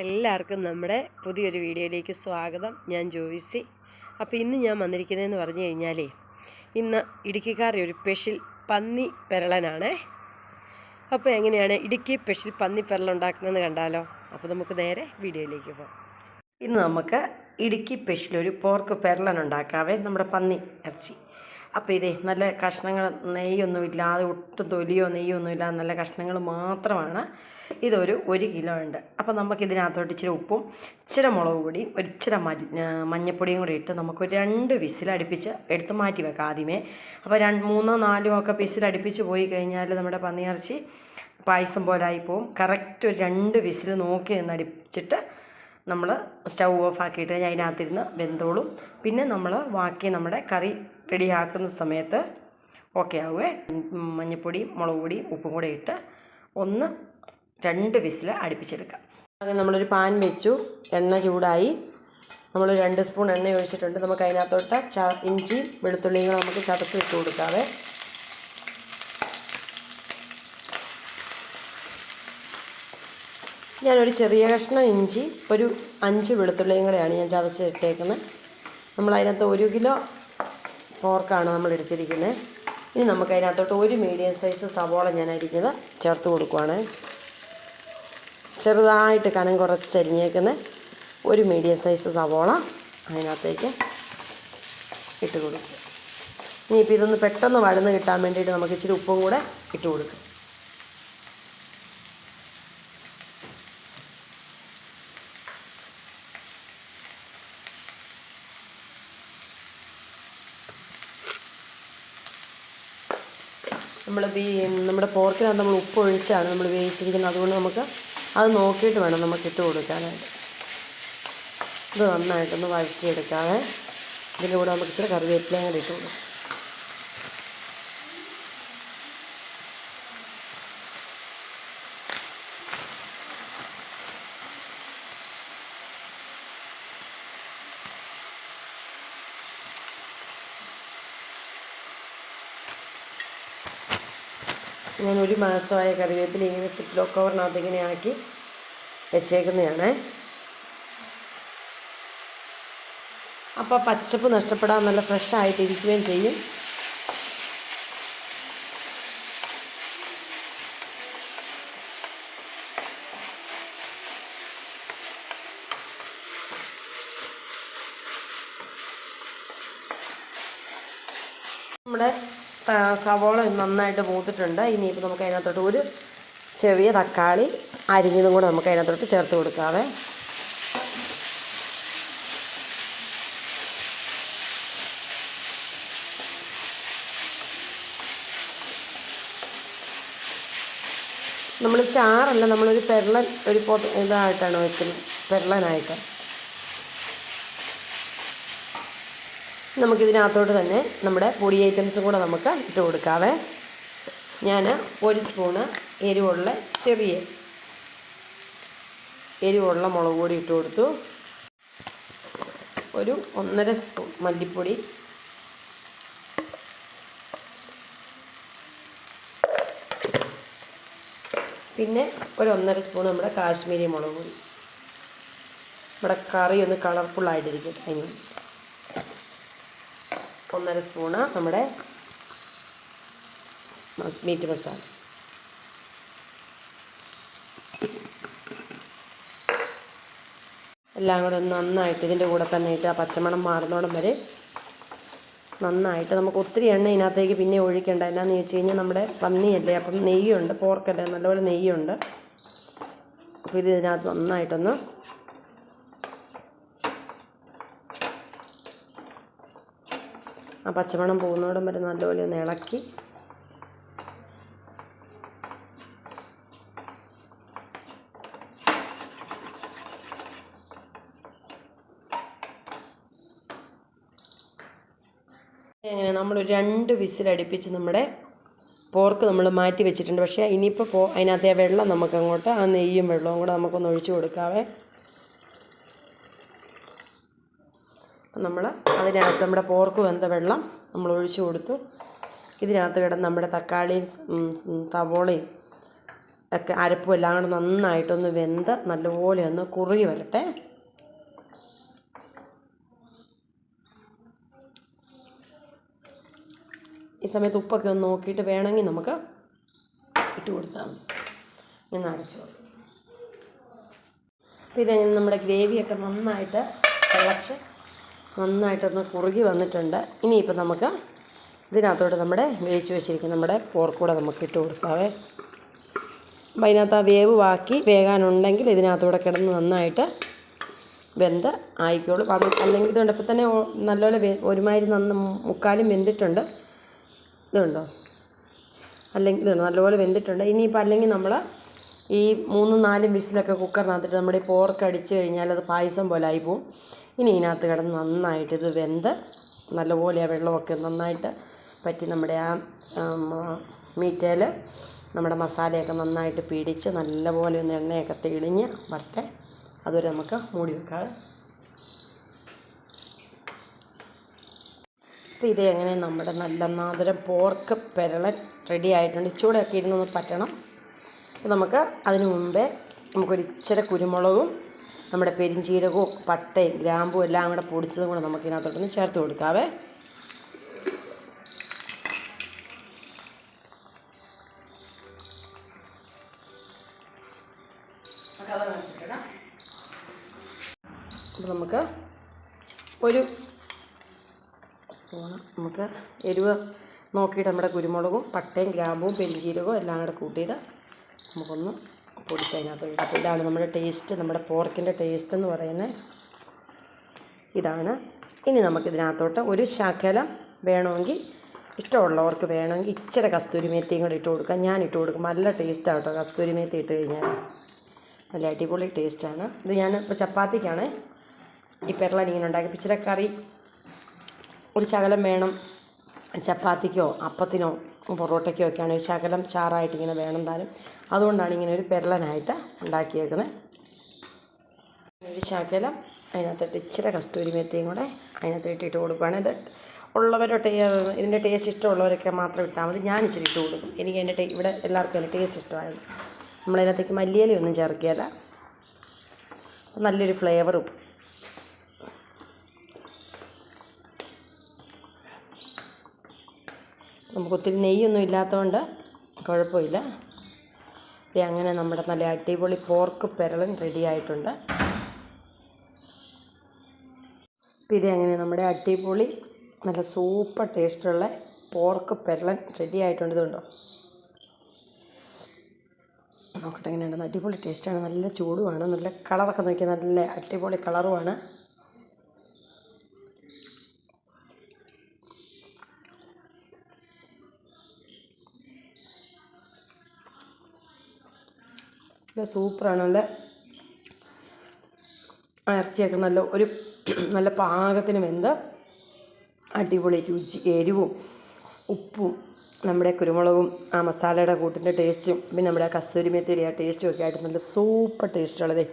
എല്ലാവർക്കും നമ്മുടെ പുതിയൊരു വീഡിയോയിലേക്ക് സ്വാഗതം. ഞാൻ ജോയിസി. അപ്പോൾ ഇന്ന് ഞാൻ വന്നിരിക്കുന്നതെന്ന് പറഞ്ഞു കഴിഞ്ഞാലേ ഇന്ന് ഇടുക്കിക്കാരുടെ ഒരു സ്പെഷ്യൽ പന്നി പെരളനാണേ. അപ്പോൾ എങ്ങനെയാണ് ഇടുക്കി സ്പെഷ്യൽ പന്നി പെരള ഉണ്ടാക്കുന്നതെന്ന് കണ്ടാലോ? അപ്പോൾ നമുക്ക് നേരെ വീഡിയോയിലേക്ക് പോകാം. ഇന്ന് നമുക്ക് ഇടുക്കി സ്പെഷ്യൽ ഒരു പോർക്ക് പെരളൻ ഉണ്ടാക്കാവേ നമ്മുടെ പന്നി ഇറച്ചി. അപ്പോൾ ഇതേ നല്ല കഷ്ണങ്ങൾ നെയ്യൊന്നും ഇല്ലാതെ ഒട്ടും തൊലിയോ നെയ്യോ ഒന്നും ഇല്ലാതെ നല്ല കഷ്ണങ്ങൾ മാത്രമാണ്. ഇതൊരു ഒരു കിലോ ഉണ്ട്. അപ്പോൾ നമുക്കിതിനകത്തോട്ട് ഇച്ചിരി ഉപ്പും ഇച്ചിരി മുളക് പൊടിയും ഒരു ഇച്ചിരി മഞ്ഞ മഞ്ഞപ്പൊടിയും കൂടി ഇട്ട് നമുക്കൊരു രണ്ട് വിസിലടുപ്പിച്ച് എടുത്ത് മാറ്റി വെക്കാം ആദ്യമേ. അപ്പോൾ രണ്ട് മൂന്നോ നാലോ ഒക്കെ വിസിലടുപ്പിച്ച് പോയി കഴിഞ്ഞാൽ നമ്മുടെ പന്നിയിറച്ചി പായസം പോലെ ആയി പോവും. കറക്റ്റ് ഒരു രണ്ട് വിസിൽ നോക്കി അടിച്ചിട്ട് നമ്മൾ സ്റ്റൗ ഓഫ് ആക്കിയിട്ട് കഴിഞ്ഞാൽ അതിനകത്തിരുന്ന് വെന്തോളും. പിന്നെ നമ്മൾ ബാക്കി നമ്മുടെ കറി റെഡിയാക്കുന്ന സമയത്ത് ഓക്കെ ആവുമേ മഞ്ഞൾപ്പൊടിയും മുളക് പൊടിയും ഉപ്പും കൂടെ ഇട്ട് ഒന്ന് രണ്ട് വിസിൽ അടുപ്പിച്ചെടുക്കാം. അങ്ങനെ നമ്മളൊരു പാൻ വെച്ചു. എണ്ണ ചൂടായി. നമ്മൾ രണ്ട് സ്പൂൺ എണ്ണ ഒഴിച്ചിട്ടുണ്ട്. നമുക്ക് അതിനകത്തോട്ട് ച ഇഞ്ചി വെളുത്തുള്ളിയും നമുക്ക് ചതച്ച് ഇട്ട് കൊടുക്കാവേ. ഞാനൊരു ചെറിയ കഷ്ണം ഇഞ്ചി ഒരു അഞ്ച് വെളുത്തുള്ളിയും കൂടെയാണ് ഞാൻ ചതച്ച് ഇട്ടേക്കുന്നത് നമ്മൾ അതിനകത്ത് ഒരു കിലോ പോർക്കാണ് നമ്മൾ എടുത്തിരിക്കുന്നത് ഇനി നമുക്ക് അതിനകത്തോട്ട് ഒരു മീഡിയം സൈസ് സവോള ഞാൻ അരിഞ്ഞത് ചേർത്ത് കൊടുക്കുവാണ്. ചെറുതായിട്ട് കനം കുറച്ച് കുറച്ചരിഞ്ഞേക്കുന്ന ഒരു മീഡിയം സൈസ് സവോള അതിനകത്തേക്ക് ഇട്ട് കൊടുക്കും. ഇനിയിപ്പോൾ ഇതൊന്ന് പെട്ടെന്ന് വഴന്ന് കിട്ടാൻ വേണ്ടിയിട്ട് നമുക്ക് ഇച്ചിരി ഉപ്പും കൂടെ ഇട്ട് കൊടുക്കും. നമ്മൾ നമ്മുടെ പോർക്കിനകത്ത് നമ്മൾ ഉപ്പ് ഒഴിച്ചാണ് നമ്മൾ വേവിച്ചിരിക്കുന്നത്. അതുകൊണ്ട് നമുക്ക് അത് നോക്കിയിട്ട് വേണം നമുക്ക് ഇട്ട് കൊടുക്കാനായിട്ട്. ഇത് നന്നായിട്ടൊന്ന് വഴറ്റിയെടുക്കാതെ ഇതിന്റെ കൂടെ നമുക്ക് ഇച്ചിരി കറിവേപ്പിലയും കൂടി ഇട്ട് കൊടുക്കും. ഞാൻ ഒരു മാസമായ കറിവേപ്പില ഇങ്ങനെ സിപ്ലോ കവറിനകത്ത് ഇങ്ങനെ ആക്കി വെച്ചേക്കുന്നതാണ്. അപ്പോൾ പച്ചപ്പ് നഷ്ടപ്പെടാൻ നല്ല ഫ്രഷ് ആയിട്ട് ഇരിക്കുകയും ചെയ്യും. നമ്മുടെ സവോള നന്നായിട്ട് മൂത്തിട്ടുണ്ട്. ഇനിയിപ്പോൾ നമുക്ക് അതിനകത്തോട്ട് ഒരു ചെറിയ തക്കാളി അരിഞ്ഞതും കൂടെ നമുക്ക് അതിനകത്തോട്ട് ചേർത്ത് കൊടുക്കാവേ. നമ്മൾ ചാറല്ല നമ്മളൊരു പെരളൻ ഒരു പൊ ഇതായിട്ടാണ് വെക്കുന്നത്. പെരളനായിട്ട്. നമുക്കിതിനകത്തോട്ട് തന്നെ നമ്മുടെ പൊടി ഐറ്റംസും കൂടെ നമുക്ക് ഇട്ട് കൊടുക്കാവേ. ഞാൻ ഒരു സ്പൂണ് എരിവുള്ള ചെറിയ എരിവുള്ള മുളക് പൊടി ഇട്ട് കൊടുത്തു. ഒരു ഒന്നര സ്പൂൺ മല്ലിപ്പൊടി. പിന്നെ ഒരു ഒന്നര സ്പൂൺ നമ്മുടെ കാശ്മീരി മുളക് പൊടി. നമ്മുടെ കറി ഒന്ന് കളർഫുള്ളായിട്ടിരിക്കും അതിന് ഒന്നര സ്പൂണ് നമ്മുടെ മീറ്റ് മസാല. എല്ലാം കൂടെ നന്നായിട്ട് ഇതിന്റെ കൂടെ തന്നെ ഇട്ട് ആ പച്ചമണം മാറുന്നോടം വരെ നന്നായിട്ട് നമുക്ക് ഒത്തിരി എണ്ണ ഇതിനകത്തേക്ക് പിന്നെ ഒഴിക്കേണ്ട. എന്നാന്ന് ചോദിച്ചു കഴിഞ്ഞാൽ നമ്മുടെ പന്നിയല്ലേ അപ്പം നെയ്യുണ്ട് പോർക്കല്ലേ നല്ലപോലെ നെയ്യുണ്ട്. അപ്പോൾ ഇത് ഇതിനകത്ത് നന്നായിട്ടൊന്ന് ആ പച്ചമണം പോകുന്നോടം വരെ നല്ലപോലെ ഒന്ന് ഇളക്കി. അങ്ങനെ നമ്മൾ രണ്ട് വിസിലടിപ്പിച്ച് നമ്മുടെ പോർക്ക് നമ്മൾ മാറ്റി വെച്ചിട്ടുണ്ട്. പക്ഷേ ഇനിയിപ്പോൾ പോ അതിനകത്തെ വെള്ളം നമുക്കങ്ങോട്ട് ആ നെയ്യും വെള്ളവും കൂടെ നമുക്കൊന്ന് ഒഴിച്ചു കൊടുക്കാവേ. നമ്മൾ അതിനകത്ത് നമ്മുടെ പോർക്ക് വെന്ത വെള്ളം നമ്മൾ ഒഴിച്ചു കൊടുത്തു. ഇതിനകത്ത് കിടന്ന് നമ്മുടെ തക്കാളിയും സവോളയും ഒക്കെ അരപ്പും എല്ലാം കൂടെ നന്നായിട്ടൊന്ന് വെന്ത് നല്ലപോലെ ഒന്ന് കുറുകി വരട്ടെ. ഈ സമയത്ത് ഉപ്പൊക്കെ ഒന്ന് നോക്കിയിട്ട് വേണമെങ്കിൽ നമുക്ക് ഇട്ട് കൊടുത്താൽ മതി. ഇന്ന് അടച്ചു അപ്പോൾ ഇതെങ്ങനെ നമ്മുടെ ഗ്രേവിയൊക്കെ നന്നായിട്ട് തിളച്ച് നന്നായിട്ടൊന്ന് കുറുകി വന്നിട്ടുണ്ട്. ഇനിയിപ്പോൾ നമുക്ക് ഇതിനകത്തോട്ട് നമ്മുടെ വേവിച്ച് വെച്ചിരിക്കുന്ന നമ്മുടെ പോർക്കൂടെ നമുക്ക് ഇട്ട് കൊടുക്കാവേ. അപ്പം അതിനകത്ത് ആ വേവ് ബാക്കി വേകാനുണ്ടെങ്കിൽ ഇതിനകത്തൂടെ കിടന്ന് നന്നായിട്ട് വെന്ത് ആയിക്കോളും. അത് അല്ലെങ്കിൽ ഇതുകൊണ്ട് ഇപ്പം തന്നെ നല്ലപോലെ ഒരുമാതിരി നന്ന് മുക്കാലും വെന്തിട്ടുണ്ട്. ഇതുണ്ടോ? അല്ലെങ്കിൽ ഇതുണ്ട്? നല്ലപോലെ വെന്തിട്ടുണ്ട്. ഇനിയിപ്പോൾ അല്ലെങ്കിൽ നമ്മൾ ഈ മൂന്നും നാലും വിസിലൊക്കെ കുക്കറിനകത്തിട്ട് നമ്മുടെ ഈ പോർക്ക് അടിച്ച് കഴിഞ്ഞാൽ അത് പായസം പോലെ ആയി പോവും. ഇനി ഇതിനകത്ത് കിടന്ന് നന്നായിട്ട് ഇത് വെന്ത് നല്ലപോലെ ആ വെള്ളമൊക്കെ നന്നായിട്ട് പറ്റി നമ്മുടെ ആ മീറ്റേൽ നമ്മുടെ മസാലയൊക്കെ നന്നായിട്ട് പിടിച്ച് നല്ലപോലെ ഒന്ന് എണ്ണയൊക്കെ തെളിഞ്ഞ് വരട്ടെ. അതുവരെ നമുക്ക് മൂടി വെക്കാം അപ്പോൾ ഇത് എങ്ങനെ നമ്മുടെ നല്ല നാദരം പോർക്ക് പെരളൻ റെഡി ആയിട്ടുണ്ട്. ഇച്ചൂടെയൊക്കെ ഇരുന്നൊന്ന് പറ്റണം. നമുക്ക് അതിനു മുമ്പേ നമുക്കൊരിച്ചിരി കുരുമുളകും നമ്മുടെ പെരിഞ്ചീരകവും പട്ടയും ഗ്രാമ്പും എല്ലാം കൂടെ പൊടിച്ചതും കൂടെ നമുക്ക് ഇതിനകത്തോട്ടൊന്ന് ചേർത്ത് കൊടുക്കാവേ. അപ്പോൾ നമുക്ക് ഒരു സ്പൂണ് നമുക്ക് എരിവ് നോക്കിയിട്ട് നമ്മുടെ കുരുമുളകും പട്ടയും ഗ്രാമ്പും പെരിഞ്ചീരകവും എല്ലാം കൂടെ കൂട്ടിയത് നമുക്കൊന്ന് പൊടിച്ച് അതിനകത്ത് ഇടാം അപ്പോൾ ഇതാണ് നമ്മുടെ ടേസ്റ്റ് നമ്മുടെ പോർക്കിന്റെ ടേസ്റ്റ് എന്ന് പറയുന്നത് ഇതാണ്. ഇനി നമുക്കിതിനകത്തോട്ട് ഒരു ശകലം വേണമെങ്കിൽ ഇഷ്ടമുള്ളവർക്ക് വേണമെങ്കിൽ ഇച്ചിരി കസ്തൂരി മേത്തിയും കൂടെ ഇട്ട് കൊടുക്കാം. ഞാൻ ഇട്ട് കൊടുക്കും. നല്ല ടേസ്റ്റാണ് കേട്ടോ കസ്തൂരി മേത്തി ഇട്ട് കഴിഞ്ഞാൽ. നല്ല അടിപൊളി ടേസ്റ്റാണ് ഇത് ഞാൻ ഇപ്പോൾ ചപ്പാത്തിക്കാണ്. ഈ പെരളൻ ഇങ്ങനെ ഉണ്ടാക്കി. ഇച്ചിരി കറി ഒരു ശകലം വേണം ചപ്പാത്തിക്കോ അപ്പത്തിനോ പൊറോട്ടയ്ക്കോ ഒരു ശകലം ചാറായിട്ട് ഇങ്ങനെ വേണം താനും. അതുകൊണ്ടാണ് ഇങ്ങനെ ഒരു പെരളനായിട്ട് ഉണ്ടാക്കിയേക്കുന്നത് ഒരു ശകലം അതിനകത്തോട്ട് ഇച്ചിരി കസ്തൂരി മെത്തിയും കൂടെ അതിനകത്ത് ഇട്ടിട്ട് കൊടുക്കുകയാണ് ഇത് ഉള്ളവരോട്ട് ഇതിന്റെ ടേസ്റ്റ് ഇഷ്ടമുള്ളവരൊക്കെ മാത്രം ഇട്ടാൽ മതി. ഞാൻ ഇച്ചിരി ഇട്ട് കൊടുക്കും. എനിക്ക് അതിന്റെ ഇവിടെ എല്ലാവർക്കും അതിന്റെ ടേസ്റ്റ് ഇഷ്ടമായത്. നമ്മളതിനകത്തേക്ക് മല്ലിയിലൊന്നും ചേർക്കുകയില്ല. നല്ലൊരു ഫ്ലേവറും നമുക്ക് ഒത്തിരി നെയ്യൊന്നും ഇല്ലാത്തതുകൊണ്ട് കുഴപ്പമില്ല. ഇത് അങ്ങനെ നമ്മുടെ നല്ല അടിപൊളി പോർക്ക് പെരളൻ റെഡി ആയിട്ടുണ്ട്. അപ്പോൾ ഇത് അങ്ങനെ നമ്മുടെ അടിപൊളി നല്ല സൂപ്പർ ടേസ്റ്റുള്ള പോർക്ക് പെരളൻ റെഡി ആയിട്ടുണ്ട് ഇതുണ്ടോ? നോക്കട്ടെ എങ്ങനെയുണ്ടെന്ന് അടിപൊളി ടേസ്റ്റാണ് നല്ല ചൂടുമാണ്. നല്ല കളറൊക്കെ നോക്കിയാൽ നല്ല അടിപൊളി കളറുമാണ് നല്ല സൂപ്പറാണ്. നല്ല ഇറച്ചിയൊക്കെ നല്ല ഒരു നല്ല പാകത്തിന് വെന്ത് അടിപൊളി രുചി. എരിവും ഉപ്പും നമ്മുടെ കുരുമുളകും ആ മസാലയുടെ കൂട്ടിന്റെ ടേസ്റ്റും പിന്നെ നമ്മുടെ ആ കസ്തൂരി മെത്തിയുടെ ആ ടേസ്റ്റും ഒക്കെ ആയിട്ട് നല്ല സൂപ്പർ ടേസ്റ്റുള്ളതേ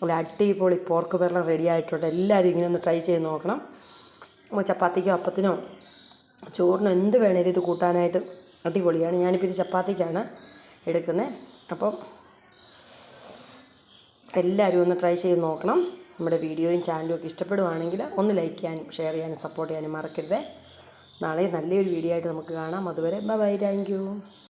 നല്ല അടിപൊളി പോർക്ക് പെരളം റെഡി ആയിട്ടുണ്ട്. എല്ലാവരും ഇങ്ങനെ ഒന്ന് ട്രൈ ചെയ്ത് നോക്കണം. ചപ്പാത്തിക്കോ അപ്പത്തിനോ ചോറിനോ എന്ത് വേണേലും ഇത് കൂട്ടാനായിട്ട് അടിപൊളിയാണ്. ഞാനിപ്പോൾ ഇത് ചപ്പാത്തിക്കാണ് എടുക്കുന്നത്. അപ്പം എല്ലാവരും ഒന്ന് ട്രൈ ചെയ്ത് നോക്കണം. നമ്മുടെ വീഡിയോയും ചാനലും ഒക്കെ ഇഷ്ടപ്പെടുവാണെങ്കിൽ ഒന്ന് ലൈക്ക് ചെയ്യാനും ഷെയർ ചെയ്യാനും സപ്പോർട്ട് ചെയ്യാനും മറക്കരുത്. നാളെ നല്ലൊരു വീഡിയോ ആയിട്ട് നമുക്ക് കാണാം. അതുവരെ ബൈ ബൈ താങ്ക് യു